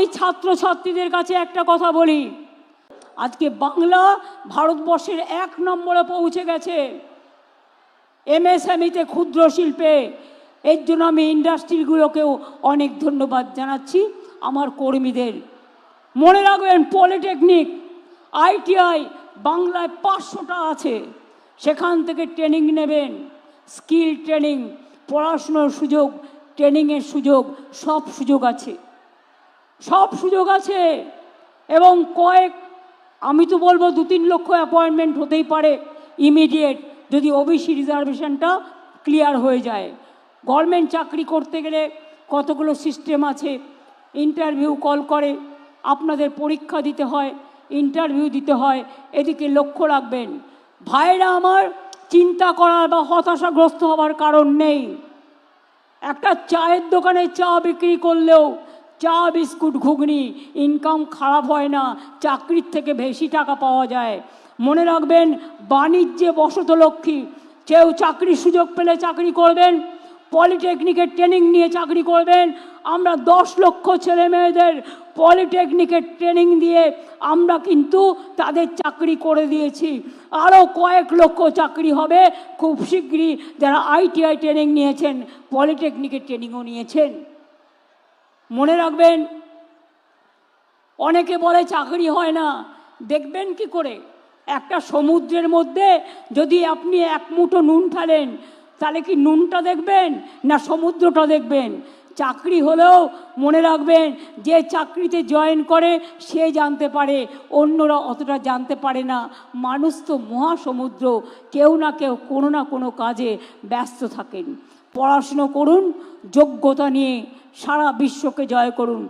আমি ছাত্রছাত্রীদের কাছে একটা কথা বলি। আজকে বাংলা ভারতবর্ষের এক নম্বরে পৌঁছে গেছে এমএসএমইতে ক্ষুদ্র শিল্পে। এর জন্য আমি ইন্ডাস্ট্রিগুলোকেও অনেক ধন্যবাদ জানাচ্ছি আমার কর্মীদের। মনে রাখবেন, পলিটেকনিক, আইটিআই বাংলায় পাঁচশোটা আছে। সেখান থেকে ট্রেনিং নেবেন, স্কিল ট্রেনিং, পড়াশুনোর সুযোগ, ট্রেনিংয়ের সুযোগ, সব সুযোগ আছে। সব সুযোগ আছে। এবং কয়েক, আমি তো বলব দু তিন লক্ষ অ্যাপয়েন্টমেন্ট হতেই পারে ইমিডিয়েট যদি ওবিসি রিজার্ভেশনটা ক্লিয়ার হয়ে যায়। গভর্নমেন্ট চাকরি করতে গেলে কতগুলো সিস্টেম আছে? ইন্টারভিউ কল করে, আপনাদের পরীক্ষা দিতে হয় ইন্টারভিউ দিতে হয়, এদিকে লক্ষ্য রাখবেন। ভাইরা আমার, চিন্তা করার বা হতাশাগ্রস্ত হওয়ার কারণ নেই। একটা চায়ের দোকানে চা বিক্রি করলেও চা বিস্কুট ঘুগনি ইনকাম খারাপ হয় না, চাকরির থেকে বেশি টাকা পাওয়া যায়। মনে রাখবেন, বাণিজ্যে বসতলক্ষ্মী কেউ চাকরির সুযোগ পেলে চাকরি করবেন, পলিটেকনিকের ট্রেনিং নিয়ে চাকরি করবেন। আমরা দশ লক্ষ ছেলে মেয়েদের পলিটেকনিকের ট্রেনিং দিয়ে আমরা কিন্তু তাদের চাকরি করে দিয়েছি। আরও কয়েক লক্ষ চাকরি হবে, খুব শীঘ্রই যারা আইটিআই ট্রেনিং নিয়েছেন, পলিটেকনিকের ট্রেনিংও নিয়েছেন। মনে রাখবেন, অনেকে বলে চাকরি হয় না। দেখবেন কি করে? একটা সমুদ্রের মধ্যে যদি আপনি এক মুঠো নুন ফেলেন, তাহলে কি নুনটা দেখবেন না সমুদ্রটা দেখবেন? চাকরি হলেও মনে রাখবেন, যে চাকরিতে জয়েন করে সে জানতে পারে, অন্যরা অতটা জানতে পারে না। মানুষ তো মহাসমুদ্র, কেউ না কেউ কোনো না কোনো কাজে ব্যস্ত থাকেন। পড়াশুনো করুন, যোগ্যতা নিয়ে সারা বিশ্বকে জয় করুন।